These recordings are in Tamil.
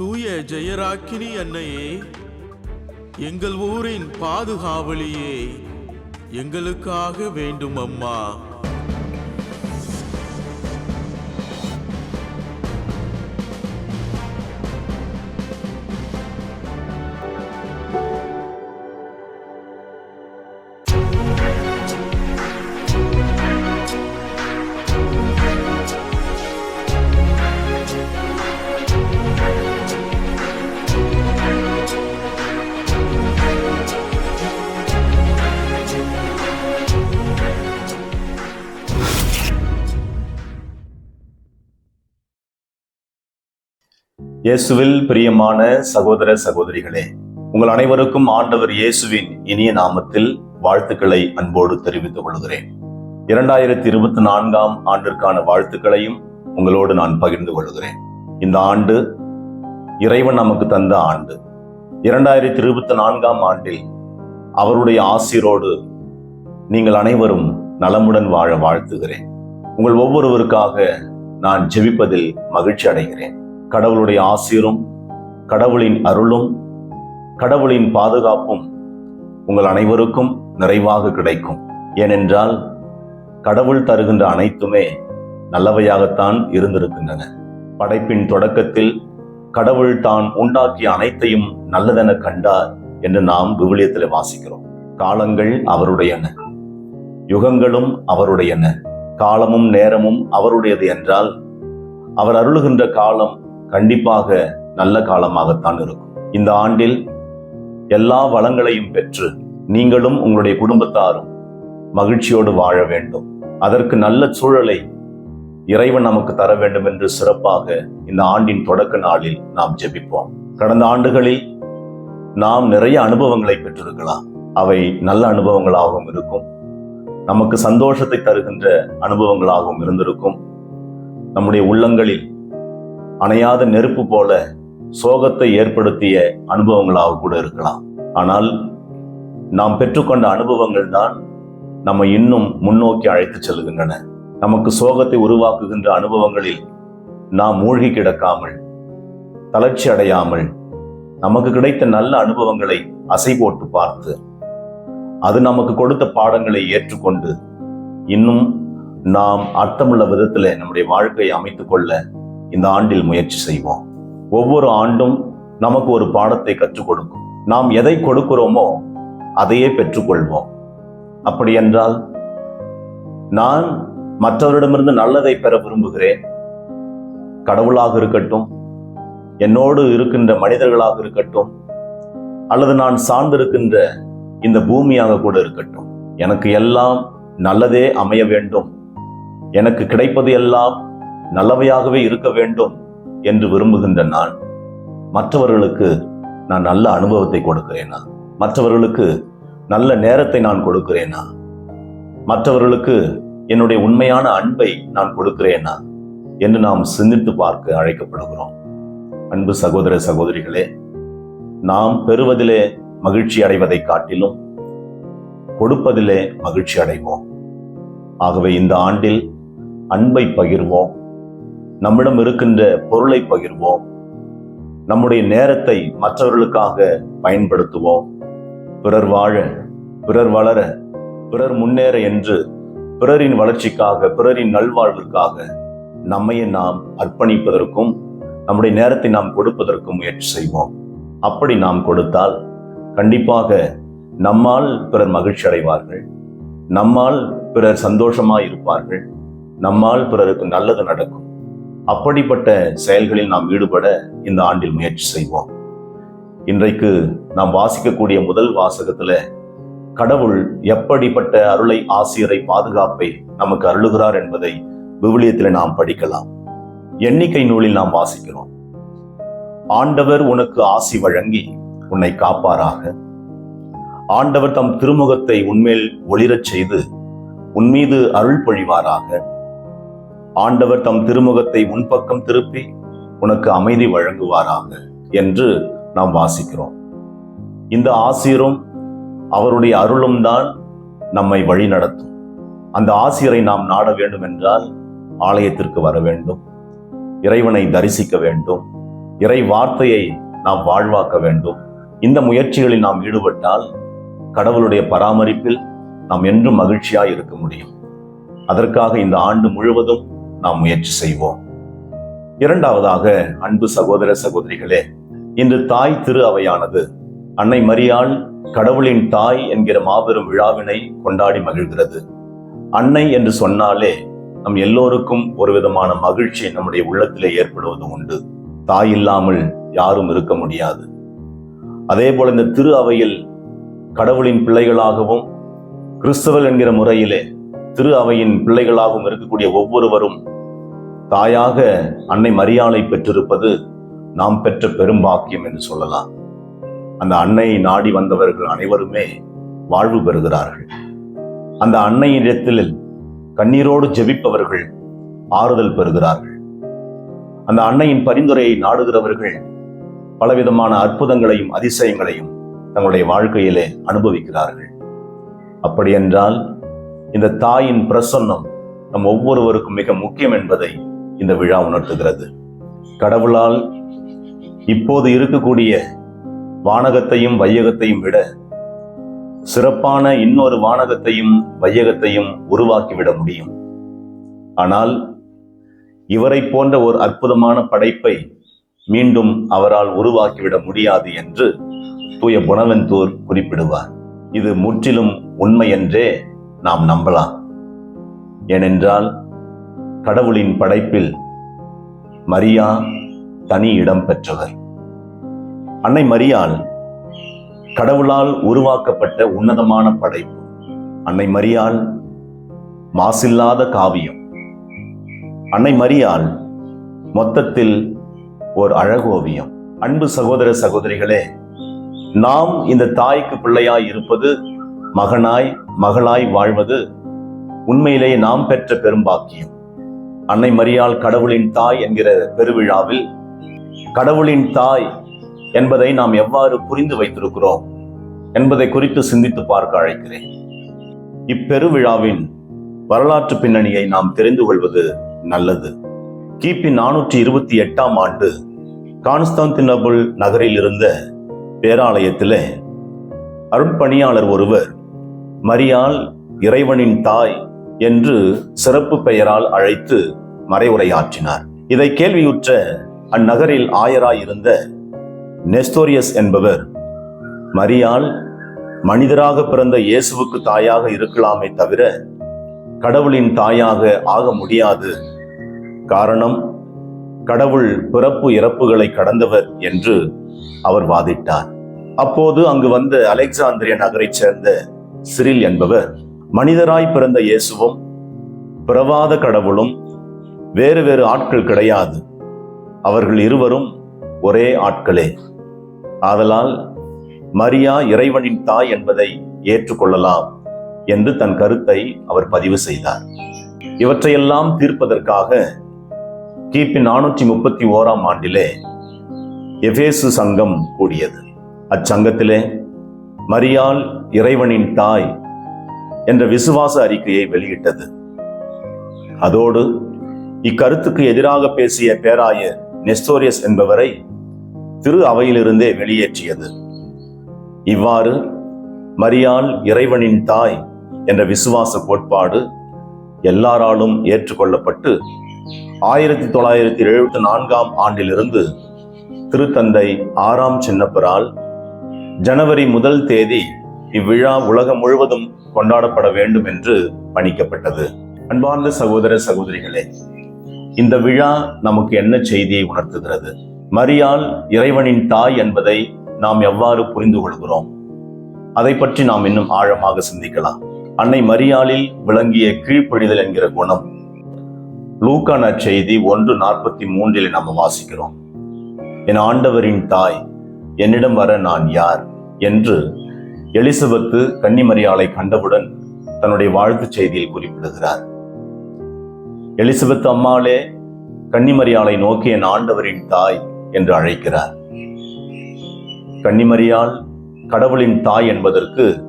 தூய ஜெயராக்கினி அன்னையே எங்கள் ஊரின் பாதுகாவலியே எங்களுக்காக வேண்டும் அம்மா. இயேசுவில் பிரியமான சகோதர சகோதரிகளே உங்கள் அனைவருக்கும் ஆண்டவர் இயேசுவின் இனிய நாமத்தில் வாழ்த்துக்களை அன்போடு தெரிவித்துக் கொள்கிறேன். இரண்டாயிரத்தி இருபத்தி நான்காம் ஆண்டிற்கான வாழ்த்துக்களையும் உங்களோடு நான் பகிர்ந்து கொள்கிறேன். இந்த ஆண்டு இறைவன் நமக்கு தந்த ஆண்டு. இரண்டாயிரத்தி இருபத்தி நான்காம் ஆண்டில் அவருடைய ஆசிரோடு நீங்கள் அனைவரும் நலமுடன் வாழ வாழ்த்துகிறேன். உங்கள் ஒவ்வொருவருக்காக நான் ஜெபிப்பதில் மகிழ்ச்சி அடைகிறேன். கடவுளுடைய ஆசீரும் கடவுளின் அருளும் கடவுளின் பாதுகாப்பும் உங்கள் அனைவருக்கும் நிறைவாக கிடைக்கும். ஏனென்றால் கடவுள் தருகின்ற அனைத்துமே நல்லவையாகத்தான் இருந்திருக்கின்றன. படைப்பின் தொடக்கத்தில் கடவுள் தான் உண்டாக்கிய அனைத்தையும் நல்லதென கண்டார் என்று நாம் விவிலியத்தில் வாசிக்கிறோம். காலங்கள் அவருடையன யுகங்களும் அவருடையன காலமும் நேரமும் அவருடையது என்றால் அவர் அருளுகின்ற காலம் கண்டிப்பாக நல்ல காலமாகத்தான் இருக்கும். இந்த ஆண்டில் எல்லா வளங்களையும் பெற்று நீங்களும் உங்களுடைய குடும்பத்தாரும் மகிழ்ச்சியோடு வாழ வேண்டும். அதற்கு நல்ல சூழலை இறைவன் நமக்கு தர வேண்டும் என்று சிறப்பாக இந்த ஆண்டின் தொடக்க நாளில் நாம் ஜெபிப்போம். கடந்த ஆண்டுகளில் நாம் நிறைய அனுபவங்களை பெற்றிருக்கலாம். அவை நல்ல அனுபவங்களாகவும் இருக்கும். நமக்கு சந்தோஷத்தை தருகின்ற அனுபவங்களாகவும் இருந்திருக்கும். நம்முடைய உள்ளங்களில் அணையாத நெருப்பு போல சோகத்தை ஏற்படுத்திய அனுபவங்களாக கூட இருக்கலாம். ஆனால் நாம் பெற்றுக்கொண்ட அனுபவங்கள் தான் நம்மை இன்னும் முன்னோக்கி அழைத்து செல்கின்றன. நமக்கு சோகத்தை உருவாக்குகின்ற அனுபவங்களில் நாம் மூழ்கி கிடக்காமல் தளர்ச்சி அடையாமல் நமக்கு கிடைத்த நல்ல அனுபவங்களை அசை போட்டு பார்த்து அது நமக்கு கொடுத்த பாடங்களை ஏற்றுக்கொண்டு இன்னும் நாம் அர்த்தமுள்ள விதத்தில் நம்முடைய வாழ்க்கையை அமைத்துக்கொள்ள இந்த ஆண்டில் முயற்சி செய்வோம். ஒவ்வொரு ஆண்டும் நமக்கு ஒரு பாடத்தை கற்றுக் கொடுக்கும். நாம் எதை கொடுக்கிறோமோ அதையே பெற்றுக்கொள்வோம். அப்படி என்றால் நான் மற்றவரிடமிருந்து நல்லதை பெற விரும்புகிறேன். கடவுளாக இருக்கட்டும் என்னோடு இருக்கின்ற மனிதர்களாக இருக்கட்டும் அல்லது நான் சார்ந்திருக்கின்ற இந்த பூமியாக கூட இருக்கட்டும். எனக்கு எல்லாம் நல்லதே அமைய வேண்டும். எனக்கு கிடைப்பது எல்லாம் நல்லவையாகவே இருக்க வேண்டும் என்று விரும்புகின்ற நான் மற்றவர்களுக்கு நான் நல்ல அனுபவத்தை கொடுக்கிறேனா? மற்றவர்களுக்கு நல்ல நேரத்தை நான் கொடுக்கிறேனா? மற்றவர்களுக்கு என்னுடைய உண்மையான அன்பை நான் கொடுக்கிறேனா? என்று நாம் சிந்தித்து பார்க்க அழைக்கப்படுகிறோம். அன்பு சகோதர சகோதரிகளே நாம் பெறுவதிலே மகிழ்ச்சி அடைவதை காட்டிலும் கொடுப்பதிலே மகிழ்ச்சி அடைவோம். ஆகவே இந்த ஆண்டில் அன்பை பகிர்வோம். நம்மிடம் இருக்கின்ற பொருளை பகிர்வோம். நம்முடைய நேரத்தை மற்றவர்களுக்காக பயன்படுத்துவோம். பிறர் வாழ பிறர் வளர பிறர் முன்னேற என்று பிறரின் வளர்ச்சிக்காக பிறரின் நல்வாழ்விற்காக நம்மையே நாம் அர்ப்பணிப்பதற்கும் நம்முடைய நேரத்தை நாம் கொடுப்பதற்கும் முயற்சி செய்வோம். அப்படி நாம் கொடுத்தால் கண்டிப்பாக நம்மால் பிறர் மகிழ்ச்சி அடைவார்கள். நம்மால் பிறர் சந்தோஷமாக இருப்பார்கள் நம்மால் பிறருக்கு நல்லது நடக்கும். அப்படிப்பட்ட செயல்களில் நாம் ஈடுபட இந்த ஆண்டில் முயற்சி செய்வோம். இன்றைக்கு நாம் வாசிக்கக்கூடிய முதல் வாசகத்துல கடவுள் எப்படிப்பட்ட அருளை ஆசிரியரை பாதுகாப்பை நமக்கு அருளுகிறார் என்பதை விவிலியத்தில் நாம் படிக்கலாம். எண்ணிக்கை நூலில் நாம் வாசிக்கிறோம். ஆண்டவர் உனக்கு ஆசி வழங்கி உன்னை காப்பாராக. ஆண்டவர் தம் திருமுகத்தை உன்மேல் ஒளிரச் செய்து உன்மீது அருள் பொழிவாராக. ஆண்டவர் தம் திருமுகத்தை உன்பக்கம் திருப்பி உனக்கு அமைதி வழங்குவாராக என்று நாம் வாசிக்கிறோம். இந்த ஆசிரியரும் அவருடைய அருளும் தான் நம்மை வழி நடத்தும். அந்த ஆசிரியரை நாம் நாட வேண்டும் என்றால் ஆலயத்திற்கு வர வேண்டும். இறைவனை தரிசிக்க வேண்டும். இறை வார்த்தையை நாம் வாழ்வாக்க வேண்டும். இந்த முயற்சிகளில் நாம் ஈடுபட்டால் கடவுளுடைய பராமரிப்பில் நாம் என்றும் மகிழ்ச்சியாய் இருக்க முடியும். அதற்காக இந்த ஆண்டு முழுவதும் நாம் முயற்சி செய்வோம். இரண்டாவதாக அன்பு சகோதர சகோதரிகளே இன்று தாய் திரு அவையானது அன்னை மரியாள் கடவுளின் தாய் என்கிற மாபெரும் விழாவினை கொண்டாடி மகிழ்கிறது. அன்னை என்று சொன்னாலே நம் எல்லோருக்கும் ஒரு விதமான மகிழ்ச்சி நம்முடைய உள்ளத்திலே ஏற்படுவது உண்டு. தாய் இல்லாமல் யாரும் இருக்க முடியாது. அதே போல இந்த திரு அவையில் கடவுளின் பிள்ளைகளாகவும் கிறிஸ்தவர் என்கிற முறையிலே திரு அவையின் பிள்ளைகளாகவும் இருக்கக்கூடிய ஒவ்வொருவரும் தாயாக அன்னை மரியாளை பெற்றிருப்பது நாம் பெற்ற பெரும்பாக்கியம் என்று சொல்லலாம். அந்த அன்னையை நாடி வந்தவர்கள் அனைவருமே வாழ்வு பெறுகிறார்கள். அந்த அன்னையிடத்தில் கண்ணீரோடு ஜெபிப்பவர்கள் ஆறுதல் பெறுகிறார்கள். அந்த அன்னையின் பரிந்துரையை நாடுகிறவர்கள் பலவிதமான அற்புதங்களையும் அதிசயங்களையும் தங்களுடைய வாழ்க்கையிலே அனுபவிக்கிறார்கள். அப்படியென்றால் இந்த தாயின் பிரசன்னம் நம் ஒவ்வொருவருக்கும் மிக முக்கியம் என்பதை இந்த விழா உணர்த்துகிறது. கடவுளால் இப்போது இருக்கக்கூடிய வானகத்தையும் வையகத்தையும் விட சிறப்பான இன்னொரு வானகத்தையும் வையகத்தையும் உருவாக்கிவிட முடியும். ஆனால் இவரை போன்ற ஒரு அற்புதமான படைப்பை மீண்டும் அவரால் உருவாக்கிவிட முடியாது என்று தூய புனவெந்தூர் குறிப்பிடுவார். இது முற்றிலும் உண்மை என்றே நாம் நம்பலாம். ஏனென்றால் கடவுளின் படைப்பில் மரியா தனி இடம் பெற்றவர். அன்னை மரியாள் கடவுளால் உருவாக்கப்பட்ட உன்னதமான படைப்பு. அன்னை மரியாள் மாசில்லாத காவியம். அன்னை மரியாள் மொத்தத்தில் ஓர் அழகோவியம். அன்பு சகோதர சகோதரிகளே நாம் இந்த தாய்க்கு பிள்ளையாய் இருப்பது மகனாய் மகளாய் வாழ்வது உண்மையிலேயே நாம் பெற்ற பெரும்பாக்கியம் அன்னை மரியாள் கடவுளின் தாய் என்கிற பெருவிழாவில் கடவுளின் தாய் என்பதை நாம் எவ்வாறு புரிந்து வைத்திருக்கிறோம் என்பதை குறித்து சிந்தித்து பார்க்க அழைக்கிறேன். இப்பெருவிழாவின் வரலாற்று பின்னணியை நாம் தெரிந்து கொள்வது நல்லது. கிபி நானூற்றி இருபத்தி எட்டாம் ஆண்டு கான்ஸ்டாந்தினபுள் நகரில் இருந்த பேராலயத்திலே அருட்பணியாளர் ஒருவர் மரியாள் இறைவனின் தாய் என்று சிறப்பு பெயரால் அழைத்து மறைவுரையாற்றினார். இதை கேள்வியுற்ற அந்நகரில் ஆயராயிருந்த நெஸ்தோரியஸ் என்பவர் மரியாள் மனிதராக பிறந்த இயேசுவுக்கு தாயாக இருக்கலாமே தவிர கடவுளின் தாயாக ஆக முடியாது. காரணம் கடவுள் பிறப்பு இறப்புகளை கடந்தவர் என்று அவர் வாதிட்டார். அப்போது அங்கு வந்த அலெக்சாந்திரிய நகரைச் சேர்ந்த சிறில் என்பவர் மனிதராய் பிறந்த இயேசுவும் பிறவாத கடவுளும் வேறு வேறு ஆட்கள் கிடையாது. அவர்கள் இருவரும் ஒரே ஆட்களே. ஆதலால் மரியா இறைவனின் தாய் என்பதை ஏற்றுக்கொள்ளலாம் என்று தன் கருத்தை அவர் பதிவு செய்தார். இவற்றையெல்லாம் தீர்ப்பதற்காக கிபி நானூற்றி முப்பத்தி ஓராம் ஆண்டிலே எஃபேசு சங்கம் கூடியது. அச்சங்கத்திலே மரியால் இறைவனின் தாய் என்ற விசுவாச அறிக்கையை வெளியிட்டது. அதோடு இக்கருத்துக்கு எதிராக பேசிய பேராயர் நெஸ்டோரியஸ் என்பவரை திரு அவையிலிருந்தே வெளியேற்றியது. இவ்வாறு மரியாள் இறைவனின் தாய் என்ற விசுவாச கோட்பாடு எல்லாராலும் ஏற்றுக்கொள்ளப்பட்டு ஆயிரத்தி தொள்ளாயிரத்தி எழுபத்தி நான்காம் ஆண்டிலிருந்து திருத்தந்தை ஆறாம் சின்னப்பரால் ஜனவரி முதல் தேதி இவ்விழா உலகம் முழுவதும் கொண்டாடப்பட வேண்டும் என்று பணிக்கப்பட்டது அன்பார்ந்த சகோதர சகோதரிகளே இந்த விழா நமக்கு என்ன செய்தியை உணர்த்துகிறது? மரியால் இறைவனின் தாய் என்பதை நாம் எவ்வாறு புரிந்து கொள்கிறோம்? அதை பற்றி நாம் இன்னும் ஆழமாக சிந்திக்கலாம். அன்னை மரியாளில் விளங்கிய கீழ்ப்படிதல் என்கிற குணம். லூக்கா நற்செய்தி ஒன்று நாற்பத்தி மூன்றில் நாம் வாசிக்கிறோம். என் ஆண்டவரின் தாய் என்னிடம் வர நான் யார்? என்று எலிசபெத்து கன்னிமரியாளை கண்டவுடன் தன்னுடைய வாழ்த்துச் செய்தியில் குறிப்பிடுகிறார். எலிசபெத் அம்மாளே கன்னிமரியாளை நோக்கி என் ஆண்டவரின் தாய் என்று அழைக்கிறார். கன்னிமரியாள் கடவுளின் தாய் என்பதற்கு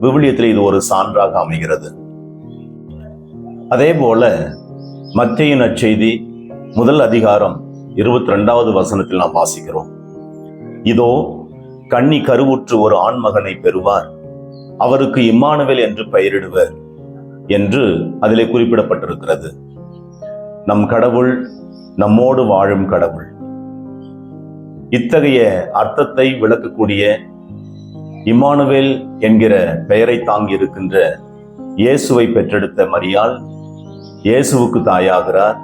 விவிலியத்தில் இது ஒரு சான்றாக அமைகிறது. அதே போல மத்திய நற்செய்தி முதல் அதிகாரம் இருபத்தி ரெண்டாவது வசனத்தில் நாம் வாசிக்கிறோம். இதோ கன்னி கருவுற்று ஒரு ஆண்மகனை பெறுவார். அவருக்கு இம்மானுவேல் என்று பெயரிடுவர் என்று அதிலே குறிப்பிடப்பட்டிருக்கிறது. நம் கடவுள் நம்மோடு வாழும் கடவுள். இத்தகைய அர்த்தத்தை விளக்கக்கூடிய இம்மானுவேல் என்கிற பெயரை தாங்கி இருக்கின்ற இயேசுவை பெற்றெடுத்த மரியால் இயேசுவுக்கு தாயாகிறார்.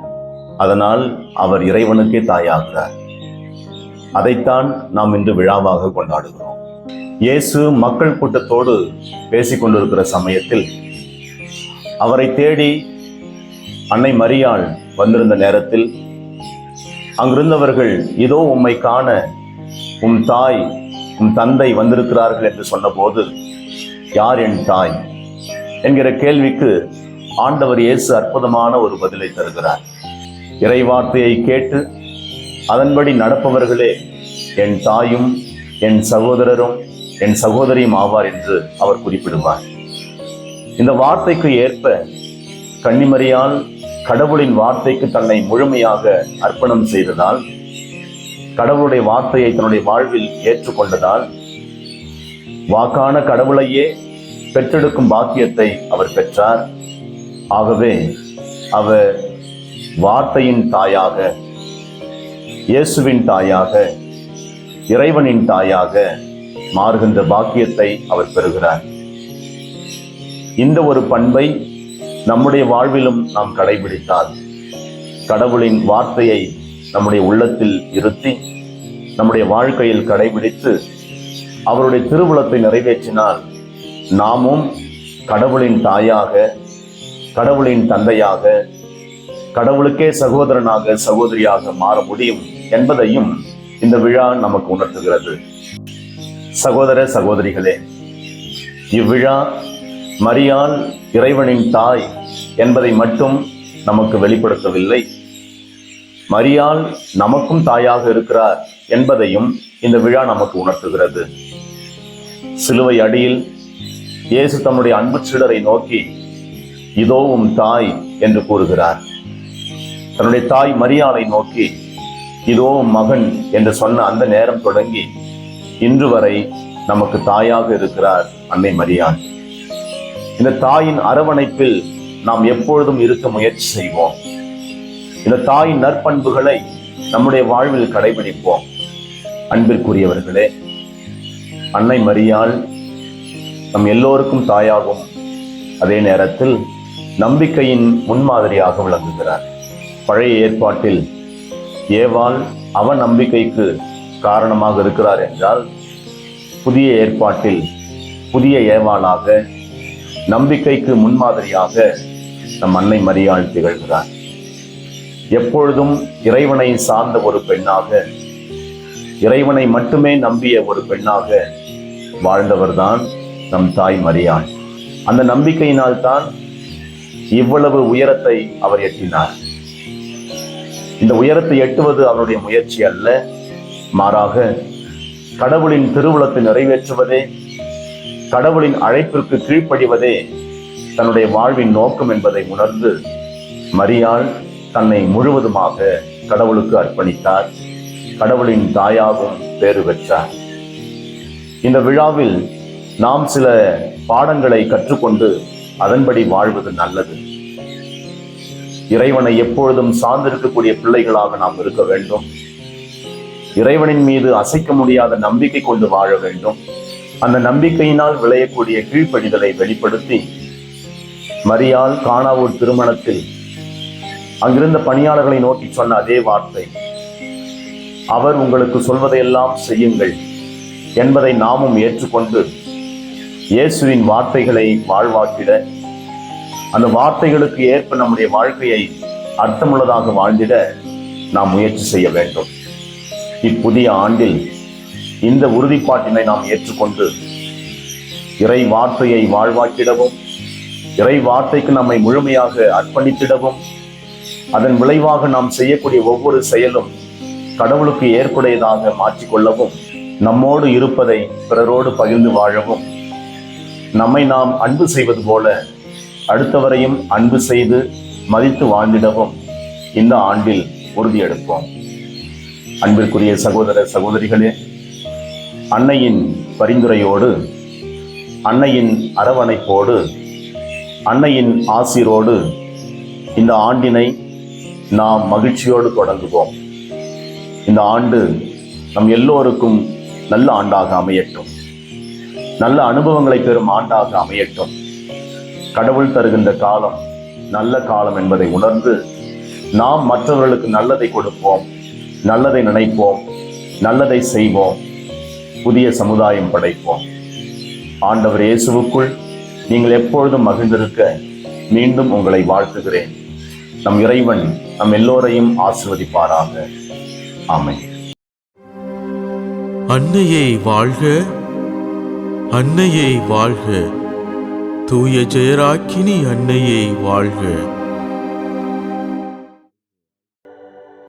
அதனால் அவர் இறைவனுக்கே தாயாகிறார். அதைத்தான் நாம் இன்று விழாவாக கொண்டாடுகிறோம். இயேசு மக்கள் கூட்டத்தோடு பேசிக்கொண்டிருக்கிற சமயத்தில் அவரை தேடி அன்னை மரியாள் வந்திருந்த நேரத்தில் அங்கிருந்தவர்கள் இதோ உம்மை காண உம் தாய் உம் தந்தை வந்திருக்கிறார்கள் என்று சொன்னபோது யார் என் தாய்? என்கிற கேள்விக்கு ஆண்டவர் இயேசு அற்புதமான ஒரு பதிலை தருகிறார். இறைவார்த்தையை கேட்டு அதன்படி நடப்பவர்களே என் தாயும் என் சகோதரரும் என் சகோதரியும் ஆவார் என்று அவர் குறிப்பிடுவார். இந்த வார்த்தைக்கு ஏற்ப கன்னிமரியால் கடவுளின் வார்த்தைக்கு தன்னை முழுமையாக அர்ப்பணம் செய்ததால் கடவுளுடைய வார்த்தையை தன்னுடைய வாழ்வில் ஏற்றுக்கொண்டதால் வாக்கான கடவுளையே பெற்றெடுக்கும் பாக்கியத்தை அவர் பெற்றார். ஆகவே அவர் வார்த்தையின் தாயாக இயேசுவின் தாயாக இறைவனின் தாயாக மாறுகின்ற பாக்கியத்தை அவர் பெறுகிறார். இந்த ஒரு பண்பை நம்முடைய வாழ்விலும் நாம் கடைபிடித்தால் கடவுளின் வார்த்தையை நம்முடைய உள்ளத்தில் இருத்தி நம்முடைய வாழ்க்கையில் கடைபிடித்து அவருடைய திருவுளத்தை நிறைவேற்றினால் நாமும் கடவுளின் தாயாக கடவுளின் தந்தையாக கடவுளுக்கே சகோதரனாக சகோதரியாக மாற முடியும் என்பதையும் இந்த விழா நமக்கு உணர்த்துகிறது. சகோதர சகோதரிகளே இவ்விழா மரியாள் இறைவனின் தாய் என்பதை மட்டும் நமக்கு வெளிப்படுத்தவில்லை. மரியாள் நமக்கும் தாயாக இருக்கிறார் என்பதையும் இந்த விழா நமக்கு உணர்த்துகிறது. சிலுவை அடியில் இயேசு தம்முடைய அன்பு சீடரை நோக்கி இதோ உம் தாய் என்று கூறுகிறார். தன்னுடைய தாய் மரியாளை நோக்கி இதோ மகன் என்று சொன்ன அந்த நேரம் தொடங்கி இன்று வரை நமக்கு தாயாக இருக்கிறார் அன்னை மரியான் இந்த தாயின் அரவணைப்பில் நாம் எப்பொழுதும் இருக்க முயற்சி செய்வோம். இந்த தாயின் நற்பண்புகளை நம்முடைய வாழ்வில் கடைபிடிப்போம். அன்பிற்குரியவர்களே அன்னை மரியாள் நம் எல்லோருக்கும் தாயாகும் அதே நேரத்தில் நம்பிக்கையின் முன்மாதிரியாக விளங்குகிறார். பழைய ஏற்பாட்டில் ஏவான் அவ நம்பிக்கைக்கு காரணமாக இருக்கிறார் என்றால் புதிய ஏற்பாட்டில் புதிய ஏவாளாக நம்பிக்கைக்கு முன்மாதிரியாக நம் அன்னை மரியாள் திகழ்கிறார். எப்பொழுதும் இறைவனை சார்ந்த ஒரு பெண்ணாக இறைவனை மட்டுமே நம்பிய ஒரு பெண்ணாக வாழ்ந்தவர்தான் நம் தாய் மரியாள். அந்த நம்பிக்கையினால் தான் இவ்வளவு உயரத்தை அவர் எட்டினார். இந்த உயரத்தை எட்டுவது அவருடைய முயற்சி அல்ல. மாறாக கடவுளின் திருவுளத்தை நிறைவேற்றுவதே கடவுளின் அழைப்பிற்கு கீழ்ப்படிவதே தன்னுடைய வாழ்வின் நோக்கம் என்பதை உணர்ந்து மரியாள் தன்னை முழுவதுமாக கடவுளுக்கு அர்ப்பணித்தார். கடவுளின் தாயாகவும் பேறு பெற்றார். இந்த விழாவில் நாம் சில பாடங்களை கற்றுக்கொண்டு அதன்படி வாழ்வது நல்லது. இறைவனை எப்பொழுதும் சார்ந்திருக்கக்கூடிய பிள்ளைகளாக நாம் இருக்க வேண்டும். இறைவனின் மீது அசைக்க முடியாத நம்பிக்கை கொண்டு வாழ வேண்டும். அந்த நம்பிக்கையினால் விளையக்கூடிய கீழ்ப்படிதலை வெளிப்படுத்தி மரியாள் காணாவூர் திருமணத்தில் அங்கிருந்த பணியாளர்களை நோக்கி சொன்ன அதே வார்த்தை. அவர் உங்களுக்கு சொல்வதையெல்லாம் செய்யுங்கள் என்பதை நாமும் ஏற்றுக்கொண்டு இயேசுவின் வார்த்தைகளை வாழ்வாக்கிட அந்த வார்த்தைகளுக்கு ஏற்ப நம்முடைய வாழ்க்கையை அர்த்தமுள்ளதாக வாழ்ந்திட நாம் முயற்சி செய்ய வேண்டும். இப்புதிய ஆண்டில் இந்த உறுதிப்பாட்டினை நாம் ஏற்றுக்கொண்டு இறை வார்த்தையை வாழ்வாக்கிடவும் இறை வார்த்தைக்கு நம்மை முழுமையாக அர்ப்பணித்திடவும் அதன் விளைவாக நாம் செய்யக்கூடிய ஒவ்வொரு செயலும் கடவுளுக்கு ஏற்புடையதாக மாற்றிக்கொள்ளவும் நம்மோடு இருப்பதை பிறரோடு பகிர்ந்து வாழவும் நம்மை நாம் அன்பு செய்வது போல அடுத்தவரையும் அன்பு செய்து மதித்து வாழ்ந்திடவும் இந்த ஆண்டில் உறுதியெடுப்போம். அன்பிற்குரிய சகோதர சகோதரிகளே அன்னையின் பரிந்துரையோடு அன்னையின் அரவணைப்போடு அன்னையின் ஆசிரோடு இந்த ஆண்டினை நாம் மகிழ்ச்சியோடு தொடங்குவோம். இந்த ஆண்டு நம் எல்லோருக்கும் நல்ல ஆண்டாக அமையட்டும். நல்ல அனுபவங்களை பெறும் ஆண்டாக அமையட்டும். கடவுள் தருகின்ற காலம் நல்ல காலம் என்பதை உணர்ந்து நாம் மற்றவர்களுக்கு நல்லதை கொடுப்போம் நல்லதை நினைப்போம் நல்லதை செய்வோம் புதிய சமுதாயம் படைப்போம். ஆண்டவர் இயேசுவுக்குள் நீங்கள் எப்பொழுதும் மகிழ்ந்திருக்க மீண்டும் உங்களை வாழ்த்துகிறேன். நம் இறைவன் நம் எல்லோரையும் ஆசிர்வதிப்பாராக. ஆமை அன்னையை வாழ்க அன்னையை வாழ்க. தூய ஜெயராக்கினி அன்னையை வாழ்க.